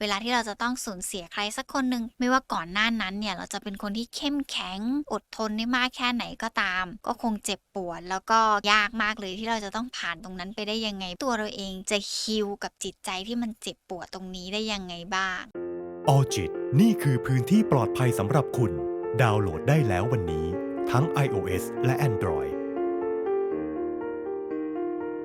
เวลาที่เราจะต้องสูญเสียใครสักคนหนึ่งไม่ว่าก่อนหน้านั้นเนี่ยเราจะเป็นคนที่เข้มแข็งอดทนได้มากแค่ไหนก็ตาม ก็คงเจ็บปวดแล้วก็ยากมากเลยที่เราจะต้องผ่านตรงนั้นไปได้ยังไง ตัวเราเองจะฮิลกับจิตใจที่มันเจ็บปวดตรงนี้ได้ยังไงบ้าง ออจิตนี่คือพื้นที่ปลอดภัยสำหรับคุณ ดาวน์โหลดได้แล้ววันนี้ ทั้ง iOS และ Android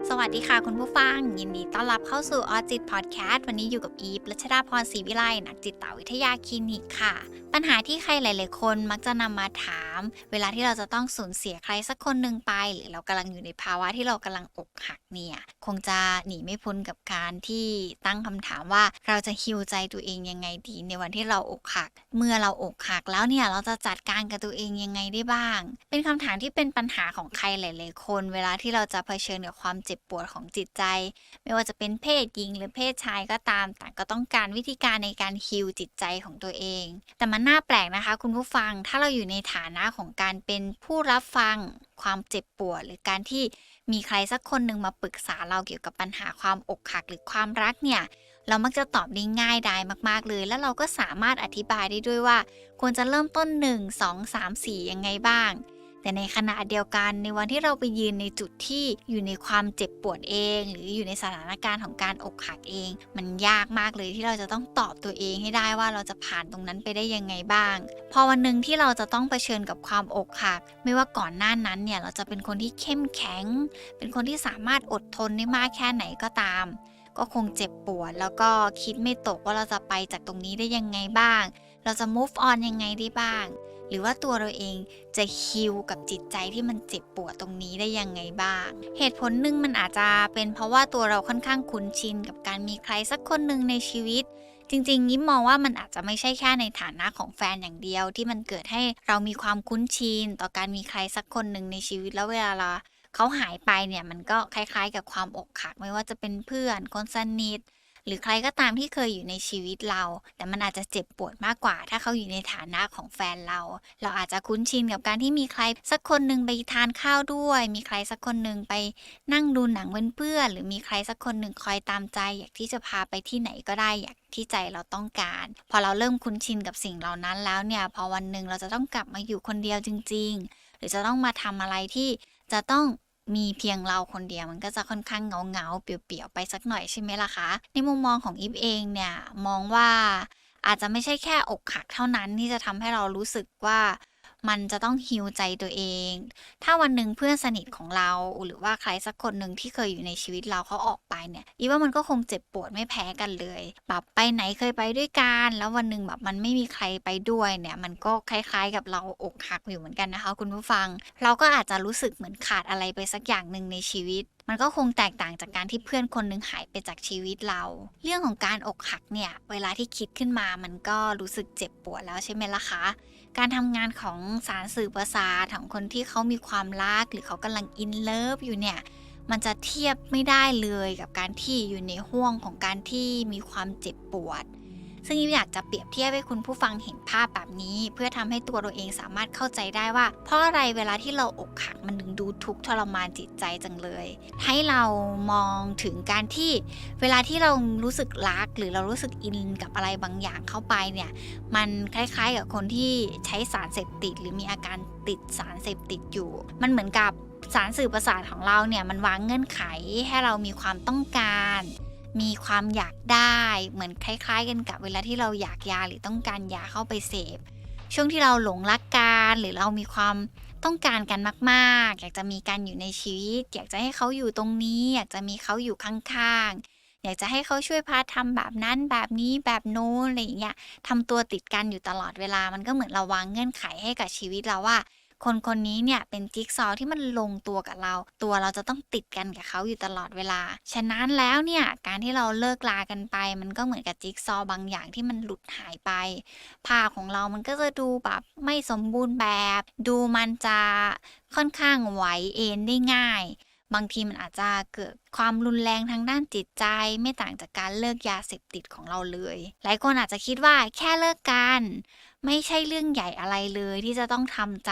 สวัสดีค่ะคุณผู้ฟัง ยินดีต้อนรับเข้าสู่ออจิตพอดแคสต์วันนี้อยู่กับอีฟรัชดาพรศรีวิไลนักจิตวิทยาคลินิกค่ะ ปัญหาที่ใครหลาย ๆ คนมักจะนำมาถาม เวลาที่เราจะต้องสูญเสียใครสักคนหนึ่งไป หรือเรากำลังอยู่ในภาวะที่เรากำลังอกหักเนี่ย คงจะหนีไม่พ้นกับการที่ตั้งคำถามว่าเราจะฮิวใจตัวเองยังไงดี ในวันที่เราอกหัก เมื่อเราอกหักแล้วเนี่ยเราจะจัดการกับตัวเองยังไงได้บ้าง เป็นคำถามที่เป็นปัญหาของใครหลาย ๆ คน เวลาที่เราจะเผชิญกับความเจ็บ็บปวดของจิตใจ ไม่ว่าจะเป็นเพศหญิงหรือเพศชายก็ตามต่างก็ต้องการวิธีการในการฮิลจิตใจของตัวเอง แต่มันน่าแปลกนะคะ คุณผู้ฟังถ้าเราอยู่ในฐานะของการเป็นผู้รับฟังความเจ็บปวด หรือการที่มีใครสักคนหนึ่งมาปรึกษาเราเกี่ยวกับปัญหาความอกหักหรือความรักเนี่ยเรามักจะตอบได้ง่ายดายมาก ๆ เลย แล้วเราก็สามารถอธิบายได้ด้วยว่า ควรจะเริ่มต้น 1 2 3 4 ยังไงบ้าง แต่ในขณะเดียวกันในวันที่เราไปยืนในจุดที่อยู่ในความเจ็บปวดเอง หรืออยู่ในสถานการณ์ของการอกหักเอง มันยากมากเลยที่เราจะต้องตอบตัวเองให้ได้ว่าเราจะผ่านตรงนั้นไปได้ยังไงบ้าง พอวันหนึ่งที่เราจะต้องเผชิญกับความอกหัก ไม่ว่าก่อนหน้านั้นเนี่ยเราจะเป็นคนที่เข้มแข็ง เป็นคนที่สามารถอดทนได้มากแค่ไหนก็ตาม ก็คงเจ็บปวด แล้วก็คิดไม่ตกว่าเราจะไปจากตรงนี้ได้ยังไงบ้าง เราจะ move on ยังไงได้บ้าง หรือว่าตัวเราเองจะฮิลกับจิตใจที่มันเจ็บปวดตรงนี้ได้ยังไงบ้าง เหตุผลหนึ่งมันอาจจะเป็นเพราะว่าตัวเราค่อนข้างคุ้นชินกับการมีใครสักคนหนึ่งในชีวิตจริงๆยิ้มมองว่ามันอาจจะไม่ใช่แค่ในฐานะของแฟนอย่างเดียว ที่มันเกิดให้เรามีความคุ้นชินต่อการมีใครสักคนหนึ่งในชีวิตแล้วเวลาเราเขาหายไปเนี่ยมันก็คล้าย ๆ กับความอกหักไม่ว่าจะเป็นเพื่อนคนสนิท หรือใครก็ตามที่เคยอยู่ในชีวิตเรา แต่มันอาจจะเจ็บปวดมากกว่า ถ้าเขาอยู่ในฐานะของแฟนเรา เราอาจจะคุ้นชินกับการที่มีใครสักคนหนึ่งไปทานข้าวด้วย มีใครสักคนหนึ่งไปนั่งดูหนังเพื่อนหรือมีใครสักคนหนึ่งคอยตามใจ อยากที่จะพาไปที่ไหนก็ได้อยากที่ใจเราต้องการ พอเราเริ่มคุ้นชินกับสิ่งเหล่านั้นแล้วเนี่ยพอวันหนึ่งเราจะต้องกลับมาอยู่คนเดียวจริง ๆ หรือจะต้องมาทำอะไรที่จะต้อง มีเพียงเราคนเดียวมันก็จะค่อนข้างเงาเงาเปี่ยวๆไปสักหน่อยใช่ไหมล่ะคะ ในมุมมองของอีฟเองเนี่ยมองว่าอาจจะไม่ใช่แค่อกหักเท่านั้นที่จะทำให้เรารู้สึกว่า มันจะต้องฮิวใจตัวเอง ถ้าวันหนึ่งเพื่อนสนิทของเรา หรือว่าใครสักคนหนึ่งที่เคยอยู่ในชีวิตเราเขาออกไปเนี่ยอีว่ามันก็คงเจ็บปวดไม่แพ้กันเลย แบบไปไหนเคยไปด้วยกัน แล้ววันหนึ่งแบบมันไม่มีใครไปด้วยเนี่ย มันก็คล้ายๆกับเราอกหักอยู่เหมือนกันนะคะ คุณผู้ฟัง เราก็อาจจะรู้สึกเหมือนขาดอะไรไปสักอย่างหนึ่งในชีวิตมันก็คงแตกต่างจากการที่เพื่อนคนหนึ่งหายไปจากชีวิตเรา เรื่องของการอกหักเนี่ย เวลาที่คิดขึ้นมามันก็รู้สึกเจ็บปวดแล้วใช่ไหมล่ะคะ การทำงานของสารสื่อประสาทของคนที่เขามีความรัก หรือเขากำลังอินเลิฟอยู่เนี่ย มันจะเทียบไม่ได้เลยกับการที่อยู่ในห่วงของการที่มีความเจ็บปวด ซึ่งยิมอยากจะเปรียบเทียบให้คุณผู้ฟังเห็นภาพแบบนี้ เพื่อทำให้ตัวเราเองสามารถเข้าใจได้ว่า เพราะอะไรเวลาที่เราอกหักมันถึงดูทุกข์ทรมานจิตใจจังเลย ให้เรามองถึงการที่เวลาที่เรารู้สึกรัก หรือเรารู้สึกอินกับอะไรบางอย่างเข้าไปเนี่ยมันคล้ายๆกับคนที่ใช้สารเสพติด หรือมีอาการติดสารเสพติดอยู่ มันเหมือนกับสารสื่อประสาทของเราเนี่ยมันวางเงื่อนไขให้เรามีความต้องการ มีความอยากได้เหมือนคล้าย ๆ กันกับเวลาที่เราอยากยาหรือต้องการยาเข้าไปเสพ ช่วงที่เราหลงรักกันหรือเรามีความต้องการกันมากๆ อยากจะมีกันอยู่ในชีวิต อยากจะให้เขาอยู่ตรงนี้ อยากจะมีเขาอยู่ข้างๆ อยากจะให้เขาช่วยพาทำแบบนั้นแบบนี้แบบโน้นอะไรอย่างเงี้ยทำตัวติดกันอยู่ตลอดเวลามันก็เหมือนเราวางเงื่อนไขให้กับชีวิตเราว่า คนคนนี้เนี่ยเป็นจิ๊กซอว์ที่มันลงตัวกับเรา ตัวเราจะต้องติดกันกับเขาอยู่ตลอดเวลา ฉะนั้นแล้วเนี่ยการที่เราเลิกลากันไป มันก็เหมือนกับจิ๊กซอว์บางอย่างที่มันหลุดหายไปผ้าของเรามันก็จะดูแบบไม่สมบูรณ์แบบ ดูมันจะค่อนข้างไหวเอ็นได้ง่ายบางทีมันอาจจะเกิดความรุนแรงทางด้านจิตใจ ไม่ต่างจากการเลิกยาเสพติดของเราเลย หลายคนอาจจะคิดว่าแค่เลิกกัน ไม่ใช่เรื่องใหญ่อะไรเลยที่จะต้องทำใจ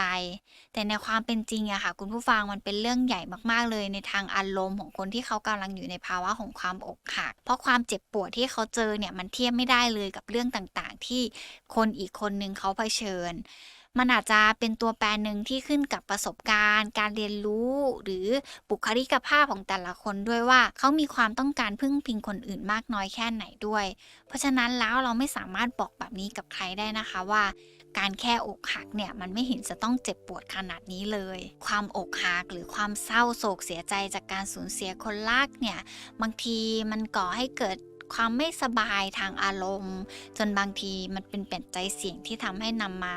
แต่ในความเป็นจริงอะค่ะ คุณผู้ฟังมันเป็นเรื่องใหญ่มากๆเลยในทางอารมณ์ของคนที่เขากำลังอยู่ในภาวะของความอกหัก เพราะความเจ็บปวดที่เขาเจอเนี่ยมันเทียบไม่ได้เลยกับเรื่องต่างๆ ที่คนอีกคนนึงเขาเผชิญ มันอาจจะเป็นตัวแปรหนึ่งที่ขึ้นกับประสบการณ์ การเรียนรู้ หรือบุคลิกภาพของแต่ละคนด้วยว่าเขามีความต้องการพึ่งพิงคนอื่นมากน้อยแค่ไหนด้วย เพราะฉะนั้นแล้วเราไม่สามารถบอกแบบนี้กับใครได้นะคะว่าการแค่อกหักเนี่ยมันไม่เห็นจะต้องเจ็บปวดขนาดนี้เลย ความอกหักหรือความเศร้าโศกเสียใจจากการสูญเสียคนรักเนี่ยบางทีมันก่อให้เกิด ความไม่สบายทางอารมณ์ จนบางทีมันเป็นปัจจัยเสี่ยงที่ทำให้นำมา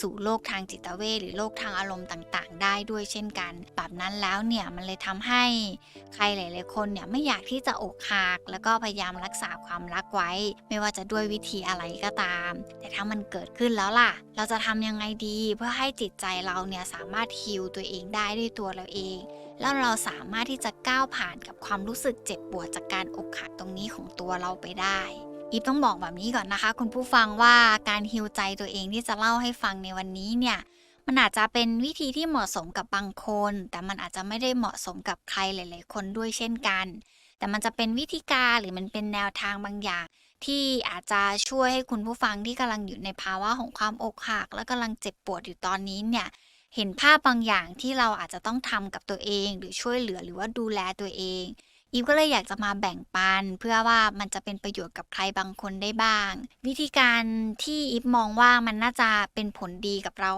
สู่โรคทางจิตเวชหรือโรคทางอารมณ์ต่างๆ ได้ด้วยเช่นกัน แบบนั้นแล้วเนี่ยมันเลยทำให้ใครหลายๆคนเนี่ยไม่อยากที่จะอกหักแล้วก็พยายามรักษาความรักไว้ ไม่ว่าจะด้วยวิธีอะไรก็ตาม แต่ถ้ามันเกิดขึ้นแล้วล่ะ เราจะทำยังไงดี เพื่อให้จิตใจเราเนี่ยสามารถฮิลตัวเองได้ด้วยตัวเราเอง แล้วเราสามารถที่จะก้าวผ่านกับความรู้สึกเจ็บปวดจากการอกหักตรงนี้ของตัวเราไปได้อีฟต้องบอกแบบนี้ก่อนนะคะ คุณผู้ฟังว่าการฮิวใจตัวเองที่จะเล่าให้ฟังในวันนี้เนี่ยมันอาจจะเป็นวิธีที่เหมาะสมกับบางคน แต่มันอาจจะไม่ได้เหมาะสมกับใครหลาย ๆ คนด้วยเช่นกัน แต่มันจะเป็นวิธีการหรือมันเป็นแนวทางบางอย่าง ที่อาจจะช่วยให้คุณผู้ฟังที่กำลังอยู่ในภาวะของความอกหัก และกำลังเจ็บปวดอยู่ตอนนี้เนี่ย เห็นภาพบางอย่างที่เราอาจจะต้องทำกับตัวเอง หรือช่วยเหลือหรือว่าดูแลตัวเองอีฟก็เลยอยากจะมาแบ่งปัน เพื่อว่ามันจะเป็นประโยชน์กับใครบางคนได้บ้าง วิธีการที่อีฟมองว่ามันน่าจะเป็นผลดีกับเรา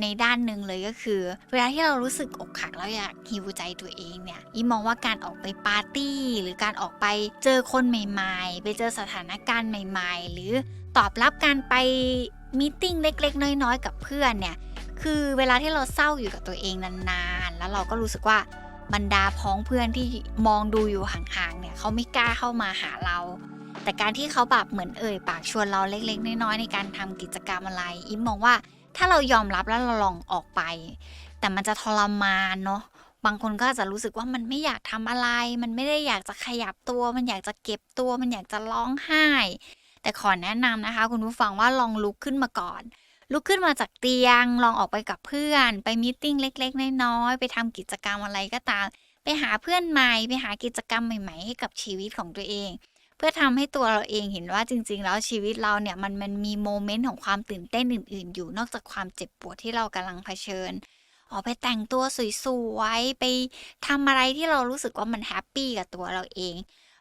ในด้านหนึ่งเลยก็คือ เวลาที่เรารู้สึกอกหักแล้วอยากฮิวใจตัวเองเนี่ยอีฟมองว่าการออกไปปาร์ตี้ หรือการออกไปเจอคนใหม่ๆ ไปเจอสถานการณ์ใหม่ ๆ หรือตอบรับการไปมีติ้งเล็กๆ น้อยๆ กับเพื่อนเนี่ย คือเวลาที่เราเศร้าอยู่กับตัวเองนานๆ แล้วเราก็รู้สึกว่าบรรดาพ้องเพื่อนที่มองดูอยู่ห่างๆ เนี่ยเขาไม่กล้าเข้ามาหาเรา แต่การที่เขาแบบเหมือนเอ่ยปากชวนเราเล็ก ๆ น้อยๆ ในการทำกิจกรรมอะไร อิมมองว่าถ้าเรายอมรับแล้วเราลองออกไป แต่มันจะทรมานเนาะ บางคนก็จจะรู้สึกว่ามันไม่อยากทำอะไร มันไม่ได้อยากจะขยับตัว มันอยากจะเก็บตัว มันอยากจะร้องไห้ แต่ขอแนะนำนะคะ คุณผู้ฟังว่าลองลุกขึ้นมาก่อน ลุกขึ้นมาจากเตียง ลองออกไปกับเพื่อน ไปมีตติ้งเล็กๆน้อยๆไปทำกิจกรรมอะไรก็ตาม ไปหาเพื่อนใหม่ ไปหากิจกรรมใหม่ๆ ให้กับชีวิตของตัวเอง เพื่อทำให้ตัวเราเองเห็นว่าจริง ๆ แล้วชีวิตเราเนี่ยมันมันมีโมเมนต์ของความตื่นเต้นอื่น ๆ อยู่นอกจากความเจ็บปวดที่เรากำลังเผชิญออกไปแต่งตัวสวยๆไปทำอะไรที่เรารู้สึกว่ามันแฮปปี้กับตัวเราเอง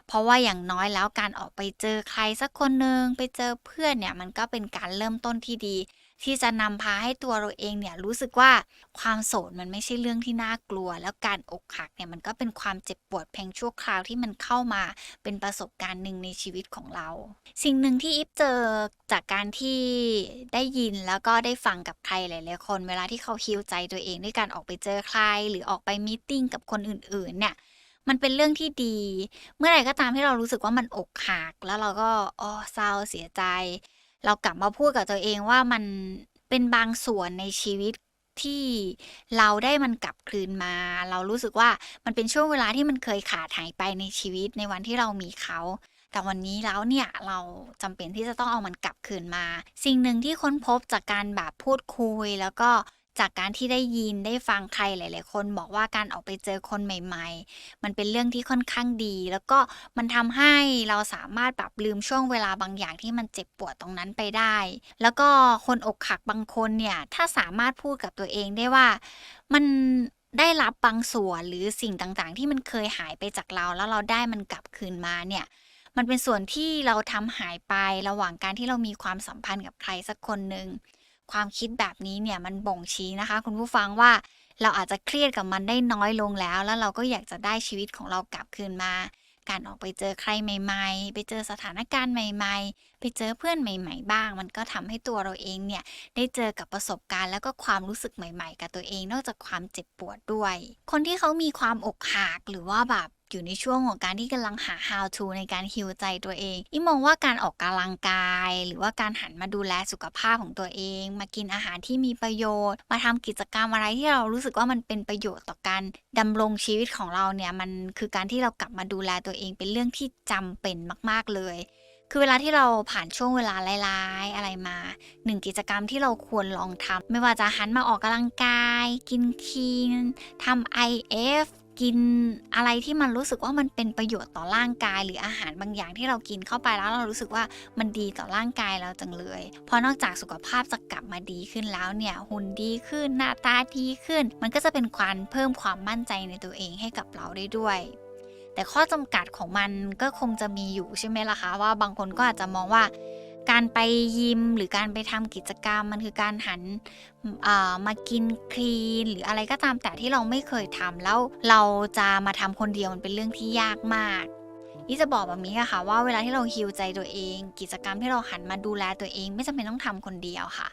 เพราะว่าอย่างน้อยแล้วการออกไปเจอใครสักคนหนึ่งไปเจอเพื่อนเนี่ยมันก็เป็นการเริ่มต้นที่ดี ที่จะนำพาให้ตัวเราเองเนี่ยรู้สึกว่าความโสดมันไม่ใช่เรื่องที่น่ากลัว แล้วการอกหักเนี่ยมันก็เป็นความเจ็บปวดเพียงชั่วคราวที่มันเข้ามาเป็นประสบการณ์หนึ่งในชีวิตของเรา สิ่งหนึ่งที่อิฟเจอจากการที่ได้ยินแล้วก็ได้ฟังกับใครหลายๆคน เวลาที่เขาฮิวใจตัวเองด้วยการออกไปเจอใคร หรือออกไปมีตติ้งกับคนอื่นๆเนี่ยมันเป็นเรื่องที่ดี เมื่อไหร่ก็ตามที่เรารู้สึกว่ามันอกหัก แล้วเราก็อ๋อเศร้าเสียใจ เรากลับมาพูดกับตัวเองว่ามันเป็นบางส่วนในชีวิตที่เราได้มันกลับคืนมา เรารู้สึกว่ามันเป็นช่วงเวลาที่มันเคยขาดหายไปในชีวิตในวันที่เรามีเขา แต่วันนี้แล้วเนี่ยเราจำเป็นที่จะต้องเอามันกลับคืนมา สิ่งหนึ่งที่ค้นพบจากการแบบพูดคุยแล้วก็ จากการที่ได้ยินได้ฟังใครหลาย ๆ คน บอกว่าการออกไปเจอคนใหม่ ๆ มันเป็นเรื่องที่ค่อนข้างดี แล้วก็มันทำให้เราสามารถแบบลืมช่วงเวลาบางอย่างที่มันเจ็บปวดตรงนั้นไปได้ แล้วก็คนอกหักบางคนเนี่ยถ้าสามารถพูดกับตัวเองได้ว่ามันได้รับบางส่วนหรือสิ่งต่าง ๆ ที่มันเคยหายไปจากเรา แล้วเราได้มันกลับคืนมาเนี่ยมันเป็นส่วนที่เราทำหายไประหว่างการที่เรามีความสัมพันธ์กับใครสักคนหนึ่ง ความคิดแบบนี้เนี่ยมันบ่งชี้นะคะ คุณผู้ฟังว่าเราอาจจะเครียดกับมันได้น้อยลงแล้ว แล้วเราก็อยากจะได้ชีวิตของเรากลับคืนมา การออกไปเจอใครใหม่ ๆ ไปเจอสถานการณ์ใหม่ ๆ ไปเจอเพื่อนใหม่ ๆ บ้าง มันก็ทำให้ตัวเราเองเนี่ยได้เจอกับประสบการณ์แล้วก็ความรู้สึกใหม่ ๆ กับตัวเอง นอกจากความเจ็บปวดด้วย คนที่เขามีความอกหักหรือว่าแบบ อยู่ในช่วงของการที่กำลังหา how to ในการฮิวใจตัวเองอีมองว่าการออกกำลังกาย หรือว่าการหันมาดูแลสุขภาพของตัวเอง มากินอาหารที่มีประโยชน์ มาทำกิจกรรมอะไรที่เรารู้สึกว่ามันเป็นประโยชน์ต่อการดำรงชีวิตของเราเนี่ยมันคือการที่เรากลับมาดูแลตัวเองเป็นเรื่องที่จำเป็นมาก ๆ เลยคือเวลาที่เราผ่านช่วงเวลาร้ายๆอะไรมาหนึ่งกิจกรรมที่เราควรลองทำไม่ว่าจะหันมาออกกำลังกาย กินคีนทำ IF กินอะไรที่มันรู้สึกว่ามันเป็นประโยชน์ต่อร่างกาย หรืออาหารบางอย่างที่เรากินเข้าไปแล้วเรารู้สึกว่ามันดีต่อร่างกายเราจังเลย เพราะนอกจากสุขภาพจะกลับมาดีขึ้นแล้วเนี่ยหุ่นดีขึ้นหน้าตาดีขึ้น มันก็จะเป็นความเพิ่มความมั่นใจในตัวเองให้กับเราได้ด้วยแต่ข้อจำกัดของมันก็คงจะมีอยู่ใช่ไหมล่ะคะว่าบางคนก็อาจจะมองว่า การไปยิมหรือการไปทำกิจกรรมมันคือการหันมากินคลีน หรืออะไรก็ตามแต่ที่เราไม่เคยทำแล้วเราจะมาทำคนเดียวมันเป็นเรื่องที่ยากมากนี่จะบอกแบบนี้ค่ะว่าเวลาที่เราฮิวใจตัวเอง กิจกรรมที่เราหันมาดูแลตัวเอง ไม่จำเป็นต้องทำคนเดียวค่ะ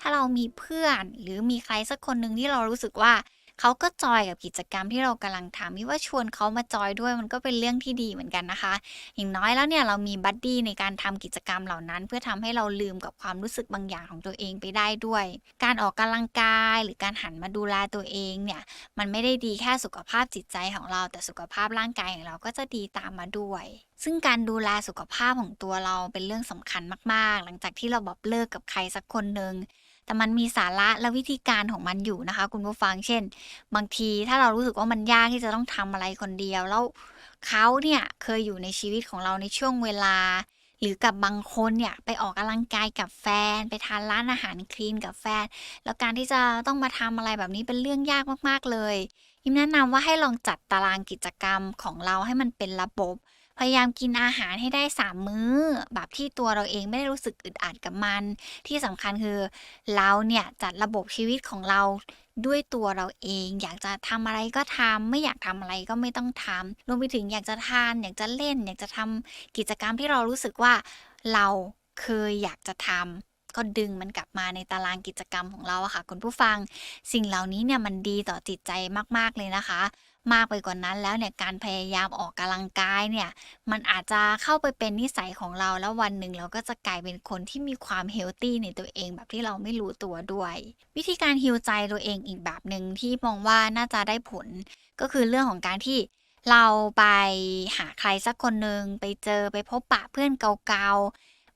ถ้าเรามีเพื่อนหรือมีใครสักคนหนึ่งที่เรารู้สึกว่า เขาก็จอยกับกิจกรรมที่เรากำลังทำมิว่าชวนเขามาจอยด้วยมันก็เป็นเรื่องที่ดีเหมือนกันนะคะ อย่างน้อยแล้วเนี่ยเรามีบัดดี้ในการทำกิจกรรมเหล่านั้น เพื่อทำให้เราลืมกับความรู้สึกบางอย่างของตัวเองไปได้ด้วย การออกกำลังกายหรือการหันมาดูแลตัวเองเนี่ยมันไม่ได้ดีแค่สุขภาพจิตใจของเรา แต่สุขภาพร่างกายของเราก็จะดีตามมาด้วยซึ่งการดูแลสุขภาพของตัวเราเป็นเรื่องสำคัญมาก ๆ หลังจากที่เราบอกเลิกกับใครสักคนหนึ่ง แต่มันมีสาระและวิธีการของมันอยู่นะคะ คุณผู้ฟังเช่น บางทีถ้าเรารู้สึกว่ามันยากที่จะต้องทำอะไรคนเดียว แล้วเขาเนี่ยเคยอยู่ในชีวิตของเราในช่วงเวลา หรือกับบางคนเนี่ยไปออกกำลังกายกับแฟน ไปทานร้านอาหารคลีนกับแฟน แล้วการที่จะต้องมาทำอะไรแบบนี้เป็นเรื่องยากมากๆเลยยิมแนะนำว่าให้ลองจัดตารางกิจกรรมของเราให้มันเป็นระบบ พยายามกินอาหารให้ได้3มื้อ แบบที่ตัวเราเองไม่ได้รู้สึกอึดอัดกับมัน ที่สำคัญคือเราเนี่ยจัดระบบชีวิตของเราด้วยตัวเราเอง อยากจะทำอะไรก็ทำไม่อยากทำอะไรก็ไม่ต้องทำรวมไปถึงอยากจะทาน อยากจะเล่น อยากจะทำกิจกรรมที่เรารู้สึกว่าเราเคยอยากจะทำก็ดึงมันกลับมาในตารางกิจกรรมของเราอะค่ะ คุณผู้ฟัง สิ่งเหล่านี้เนี่ยมันดีต่อจิตใจมาก ๆ เลยนะคะ มากไปกว่านั้นแล้วเนี่ยการพยายามออกกำลังกายเนี่ยมันอาจจะเข้าไปเป็นนิสัยของเราแล้ววันหนึ่งเราก็จะกลายเป็นคนที่มีความเฮลตี้ในตัวเองแบบที่เราไม่รู้ตัวด้วย วิธีการฮิวใจตัวเองอีกแบบหนึ่งที่มองว่าน่าจะได้ผล ก็คือเรื่องของการที่เราไปหาใครสักคนหนึ่งไปเจอไปพบปะเพื่อนเก่า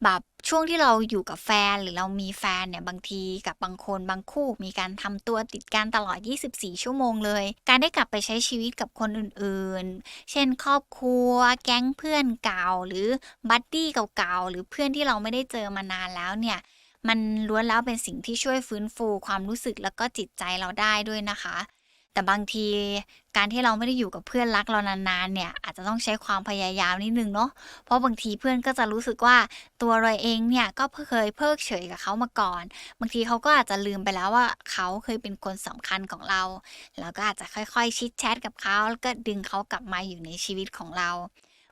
แบบช่วงที่เราอยู่กับแฟนหรือเรามีแฟนเนี่ยบางทีกับบางคนบางคู่ มีการทำตัวติดกันตลอด 24 ชั่วโมงเลย การได้กลับไปใช้ชีวิตกับคนอื่นๆ เช่น ครอบครัว แก๊งเพื่อนเก่าหรือบัดดี้เก่าๆหรือเพื่อนที่เราไม่ได้เจอมานานแล้วเนี่ยมันล้วนแล้วเป็นสิ่งที่ช่วยฟื้นฟูความรู้สึกแล้วก็จิตใจเราได้ด้วยนะคะ แต่บางทีการที่เราไม่ได้อยู่กับเพื่อนรักเรานานๆเนี่ยอาจจะต้องใช้ความพยายามนิดนึงเนาะเพราะบางทีเพื่อนก็จะรู้สึกว่าตัวเราเองเนี่ยก็เคยเพิกเฉยกับเขามาก่อน บางทีเขาก็อาจจะลืมไปแล้วว่าเขาเคยเป็นคนสำคัญของเราแล้วก็อาจจะค่อยๆ ชิดแชทกับเขาแล้วก็ดึงเขากลับมาอยู่ในชีวิตของเรา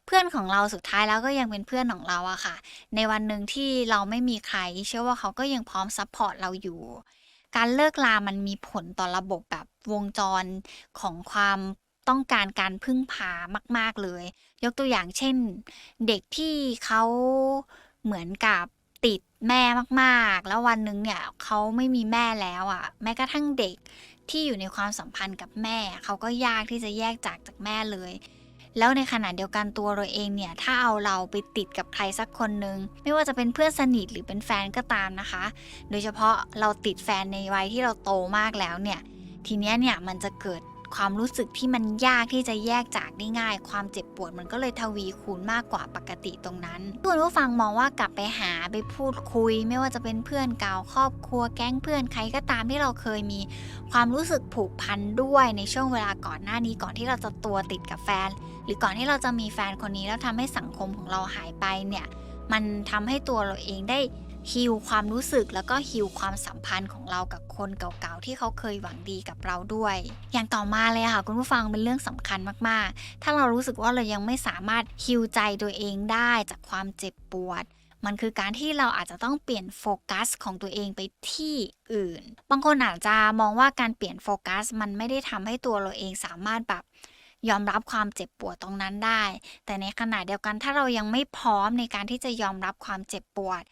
เพื่อนของเราสุดท้ายแล้วก็ยังเป็นเพื่อนของเราอะค่ะ ในวันหนึ่งที่เราไม่มีใคร เชื่อว่าเขาก็ยังพร้อมซัพพอร์ตเราอยู่ การเลิกลามันมีผลต่อระบบแบบวงจรของความต้องการการพึ่งพามาก ๆเลย ยกตัวอย่างเช่น เด็กที่เขาเหมือนกับติดแม่มากๆ แล้ววันหนึ่งเนี่ยเขาไม่มีแม่แล้วอะ่ะ แม้กระทั่งเด็กที่อยู่ในความสัมพันธ์กับแม่ เขาก็ยากที่จะแยกจากจากแม่เลย แล้วในขณะเดียวกันตัวเราเองเนี่ยถ้าเอาเราไปติดกับใครสักคนหนึ่งไม่ว่าจะเป็นเพื่อนสนิทหรือเป็นแฟนก็ตามนะคะ โดยเฉพาะเราติดแฟนในวัยที่เราโตมากแล้วเนี่ยทีเนี้ยเนี่ยมันจะเกิด ความรู้สึกที่มันยากที่จะแยกจากได้ง่าย ความเจ็บปวดมันก็เลยทวีคูณมากกว่าปกติตรงนั้นคุณผู้ฟังมองว่ากลับไปหาไปพูดคุย ไม่ว่าจะเป็นเพื่อนเก่าครอบครัวแก๊งเพื่อนใครก็ตามที่เราเคยมีความรู้สึกผูกพันด้วยในช่วงเวลาก่อนหน้านี้ก่อนที่เราจะตัวติดกับแฟน หรือก่อนที่เราจะมีแฟนคนนี้แล้วทำให้สังคมของเราหายไปเนี่ยมันทำให้ตัวเราเองได้ ฮิลความรู้สึกแล้วก็ฮิลความสัมพันธ์ของเรากับคนเก่าๆที่เขาเคยหวังดีกับเราด้วย อย่างต่อมาเลยค่ะคุณผู้ฟังเป็นเรื่องสำคัญมากๆ ถ้าเรารู้สึกว่าเรายังไม่สามารถฮิลใจตัวเองได้จากความเจ็บปวดมันคือการที่เราอาจจะต้องเปลี่ยนโฟกัสของตัวเองไปที่อื่น บางคนอาจจะมองว่าการเปลี่ยนโฟกัส มันไม่ได้ทำให้ตัวเราเองสามารถแบบยอมรับความเจ็บปวดตรงนั้นได้ แต่ในขณะเดียวกันถ้าเรายังไม่พร้อมในการที่จะยอมรับความเจ็บปวด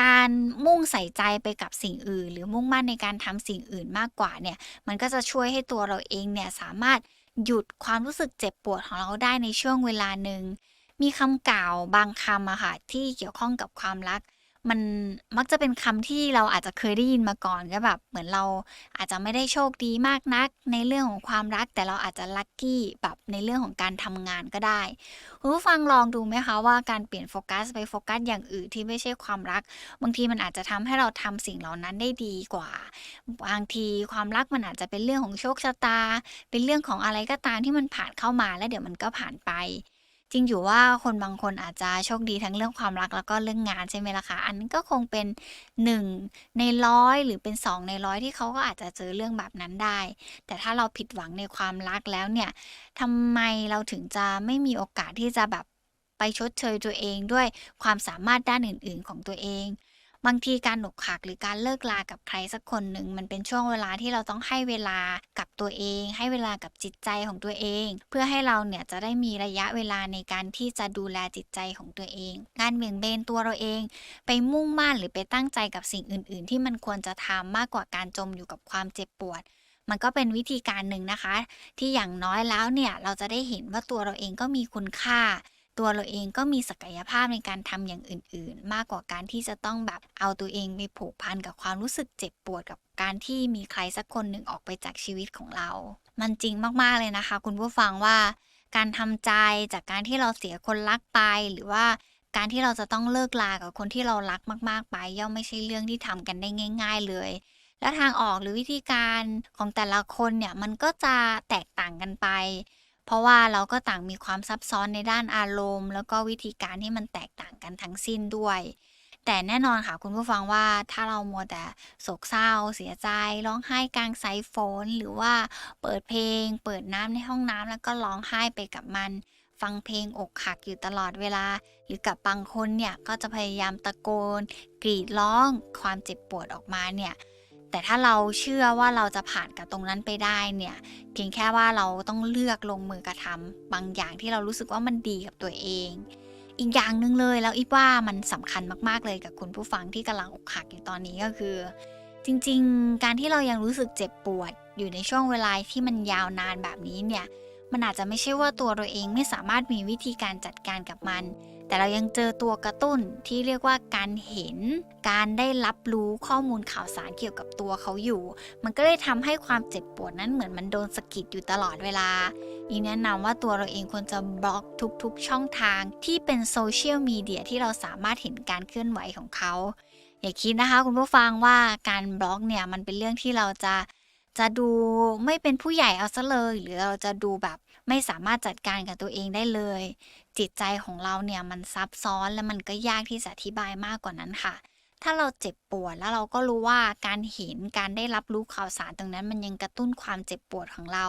การมุ่งใส่ใจไปกับสิ่งอื่น หรือมุ่งมั่นในการทำสิ่งอื่นมากกว่าเนี่ยมันก็จะช่วยให้ตัวเราเองเนี่ยสามารถหยุดความรู้สึกเจ็บปวดของเราได้ในช่วงเวลาหนึ่งมีคำกล่าวบางคำอะค่ะที่เกี่ยวข้องกับความรัก มันมักจะเป็นคำที่เราอาจจะเคยได้ยินมาก่อนก็แบบเหมือนเราอาจจะไม่ได้โชคดีมากนัก ในเรื่องของความรัก แต่เราอาจจะลัคกี้แบบในเรื่องของการทำงานก็ได้คุณผู้ฟังลองดูไหมคะว่าการเปลี่ยนโฟกัสไปโฟกัสอย่างอื่นที่ไม่ใช่ความรัก บางทีมันอาจจะทำให้เราทำสิ่งเหล่านั้นได้ดีกว่า บางทีความรักมันอาจจะเป็นเรื่องของโชคชะตา เป็นเรื่องของอะไรก็ตามที่มันผ่านเข้ามาแล้วเดี๋ยวมันก็ผ่านไป จริงอยู่ว่าคนบางคนอาจจะโชคดีทั้งเรื่องความรักแล้วก็เรื่องงานใช่ไหมล่ะคะ อันนั้นก็คงเป็นหนึ่งในร้อยหรือเป็นสองในร้อยที่เขาก็อาจจะเจอเรื่องแบบนั้นได้ แต่ถ้าเราผิดหวังในความรักแล้วเนี่ยทำไมเราถึงจะไม่มีโอกาสที่จะแบบไปชดเชยตัวเองด้วยความสามารถด้านอื่น ๆ ของตัวเอง บางทีการหนกหักหรือการเลิกลากับใครสักคนหนึ่งมันเป็นช่วงเวลาที่เราต้องให้เวลากับตัวเอง ให้เวลากับจิตใจของตัวเอง เพื่อให้เราเนี่ยจะได้มีระยะเวลาในการที่จะดูแลจิตใจของตัวเอง การเบี่ยงเบนตัวเราเอง ไปมุ่งมั่นหรือไปตั้งใจกับสิ่งอื่น ๆ ที่มันควรจะทำมากกว่าการจมอยู่กับความเจ็บปวดมันก็เป็นวิธีการหนึ่งนะคะ ที่อย่างน้อยแล้วเนี่ย เราจะได้เห็นว่าตัวเราเองก็มีคุณค่า ตัวเราเองก็มีศักยภาพในการทำอย่างอื่น ๆ มากกว่าการที่จะต้องแบบเอาตัวเองไปผูกพันกับความรู้สึกเจ็บปวดกับการที่มีใครสักคนหนึ่งออกไปจากชีวิตของเรา มันจริงมากๆเลยนะคะ คุณผู้ฟังว่า การทำใจจากการที่เราเสียคนรักไปหรือว่าการที่เราจะต้องเลิกลากับคนที่เรารักมาก ๆ ไป ย่อมไม่ใช่เรื่องที่ทำกันได้ง่าย ๆ เลย แล้วทางออกหรือวิธีการของแต่ละคนเนี่ยมันก็จะแตกต่างกันไป เพราะว่าเราก็ต่างมีความซับซ้อนในด้านอารมณ์ แล้วก็วิธีการที่มันแตกต่างกันทั้งสิ้นด้วย แต่แน่นอนค่ะคุณผู้ฟังว่าถ้าเรามัวแต่โศกเศร้า เสียใจร้องไห้กลางสายฝนหรือว่าเปิดเพลง เปิดน้ำในห้องน้ำแล้วก็ร้องไห้ไปกับมันฟังเพลงอกหักอยู่ตลอดเวลา หรือกับบางคนเนี่ยก็จะพยายามตะโกน กรีดร้อง ความเจ็บปวดออกมาเนี่ย แต่ถ้าเราเชื่อว่าเราจะผ่านกับตรงนั้นไปได้เนี่ย เพียงแค่ว่าเราต้องเลือกลงมือกระทำบางอย่างที่เรารู้สึกว่ามันดีกับตัวเอง อีกอย่างหนึ่งเลยแล้วอีกว่ามันสำคัญมากๆเลยกับคุณผู้ฟังที่กำลังอกหักอยู่ตอนนี้ก็คือ จริงๆ การที่เรายังรู้สึกเจ็บปวด อยู่ในช่วงเวลาที่มันยาวนานแบบนี้เนี่ยมันอาจจะไม่ใช่ว่าตัวเราเองไม่สามารถมีวิธีการจัดการกับมัน แต่เรายังเจอตัวกระตุ้นที่เรียกว่าการเห็น การได้รับรู้ข้อมูลข่าวสารเกี่ยวกับตัวเขาอยู่ มันก็เลยทำให้ความเจ็บปวดนั้นเหมือนมันโดนสะกิดอยู่ตลอดเวลาอีแนะนำว่าตัวเราเองควรจะบล็อกทุกๆ ช่องทางที่เป็นโซเชียลมีเดียที่เราสามารถเห็นการเคลื่อนไหวของเขา อย่าคิดนะคะคุณผู้ฟังว่าการบล็อกเนี่ยมันเป็นเรื่องที่เราจะจะดูไม่เป็นผู้ใหญ่เอาซะเลย หรือเราจะดูแบบไม่สามารถจัดการกับตัวเองได้เลย จิตใจของเราเนี่ยมันซับซ้อนและมันก็ยากที่จะอธิบายมากกว่านั้นค่ะ ถ้าเราเจ็บปวดแล้วเราก็รู้ว่าการเห็นการได้รับรู้ข่าวสารตรงนั้น มันยังกระตุ้นความเจ็บปวดของเรา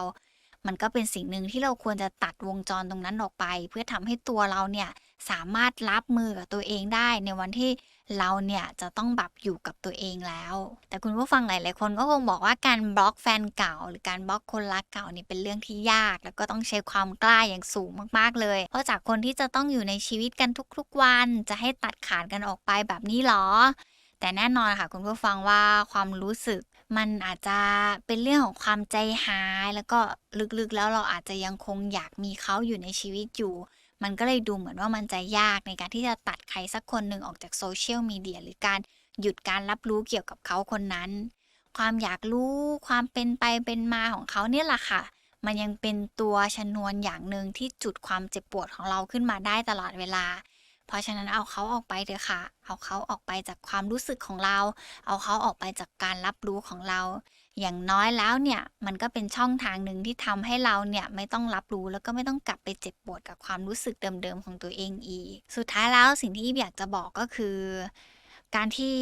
มันก็เป็นสิ่งหนึ่งที่เราควรจะตัดวงจรตรงนั้นออกไป เพื่อทำให้ตัวเราเนี่ยสามารถรับมือกับตัวเองได้ ในวันที่เราเนี่ยจะต้องแบบอยู่กับตัวเองแล้ว แต่คุณผู้ฟังหลาย ๆ คนก็คงบอกว่าการบล็อกแฟนเก่า หรือการบล็อกคนรักเก่านี่เป็นเรื่องที่ยาก แล้วก็ต้องใช้ความกล้าอย่างสูงมาก ๆ เลย เพราะจากคนที่จะต้องอยู่ในชีวิตกันทุก ๆ วัน จะให้ตัดขาดกันออกไปแบบนี้หรอแต่แน่นอนค่ะคุณผู้ฟังว่าความรู้สึก มันอาจจะเป็นเรื่องของความใจหาย แล้วก็ลึกๆแล้วเราอาจจะยังคงอยากมีเขาอยู่ในชีวิตอยู่ มันก็เลยดูเหมือนว่ามันจะยากในการที่จะตัดใครสักคนหนึ่งออกจากโซเชียลมีเดียหรือการหยุดการรับรู้เกี่ยวกับเขาคนนั้น ความอยากรู้ความเป็นไปเป็นมาของเขาเนี่ยแหละค่ะ มันยังเป็นตัวชนวนอย่างหนึ่งที่จุดความเจ็บปวดของเราขึ้นมาได้ตลอดเวลา เพราะฉะนั้นเอาเขาออกไปเถอะค่ะ เอาเขาออกไปจากความรู้สึกของเรา เอาเขาออกไปจากการรับรู้ของเรา อย่างน้อยแล้วเนี่ยมันก็เป็นช่องทางหนึ่งที่ทำให้เราเนี่ยไม่ต้องรับรู้แล้วก็ไม่ต้องกลับไปเจ็บปวดกับความรู้สึกเดิมๆของตัวเองอีก สุดท้ายแล้วสิ่งที่อีฟอยากจะบอกก็คือการที่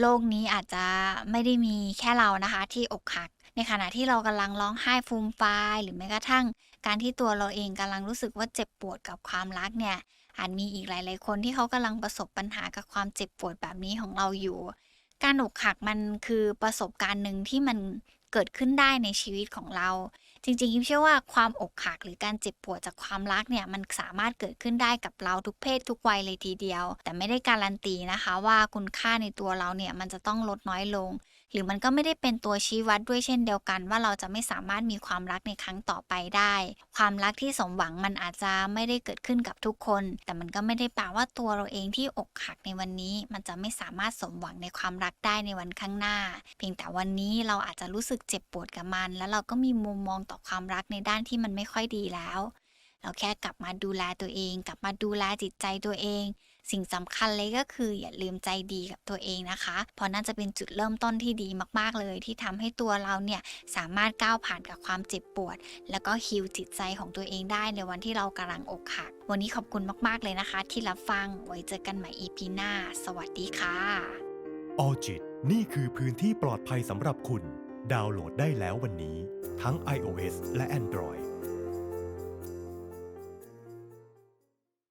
โลกนี้อาจจะไม่ได้มีแค่เรานะคะ ที่อกหัก ในขณะที่เรากำลังร้องไห้ฟูมฟายหรือแม้กระทั่ง การที่ตัวเราเองกำลังรู้สึกว่าเจ็บปวดกับความรักเนี่ยอาจมีอีกหลาย ๆ คนที่เขากำลังประสบปัญหากับความเจ็บปวดแบบนี้ของเราอยู่ การอกหักมันคือประสบการณ์หนึ่งที่มันเกิดขึ้นได้ในชีวิตของเรา จริงๆอิมเชื่อว่าความอกหักหรือการเจ็บปวดจากความรักเนี่ยมันสามารถเกิดขึ้นได้กับเราทุกเพศทุกวัยเลยทีเดียว แต่ไม่ได้การันตีนะคะว่าคุณค่าในตัวเราเนี่ยมันจะต้องลดน้อยลง หรือมันก็ไม่ได้เป็นตัวชี้วัดด้วยเช่นเดียวกัน ว่าเราจะไม่สามารถมีความรักในครั้งต่อไปได้ ความรักที่สมหวังมันอาจจะไม่ได้เกิดขึ้นกับทุกคน แต่มันก็ไม่ได้แปลว่าตัวเราเองที่อกหักในวันนี้ มันจะไม่สามารถสมหวังในความรักได้ในวันข้างหน้า เพียงแต่วันนี้เราอาจจะรู้สึกเจ็บปวดกับมัน แล้วเราก็มีมุมมองต่อความรักในด้านที่มันไม่ค่อยดีแล้ว เราแค่กลับมาดูแลตัวเอง กลับมาดูแลจิตใจตัวเอง สิ่งสำคัญเลยก็คือ อย่าลืมใจดีกับตัวเองนะคะ เพราะน่าจะเป็นจุดเริ่มต้นที่ดีมากๆเลย ที่ทำให้ตัวเราเนี่ยสามารถก้าวผ่านกับความเจ็บปวด แล้วก็ฮิวจิตใจของตัวเองได้ในวันที่เรากำลังอกหัก วันนี้ขอบคุณมากๆเลยนะคะ ที่รับฟังไว้เจอกันใหม่ EP หน้า สวัสดีค่ะออจิตนี่คือพื้นที่ปลอดภัยสำหรับคุณ ดาวน์โหลดได้แล้ววันนี้ ทั้ง iOS และ Android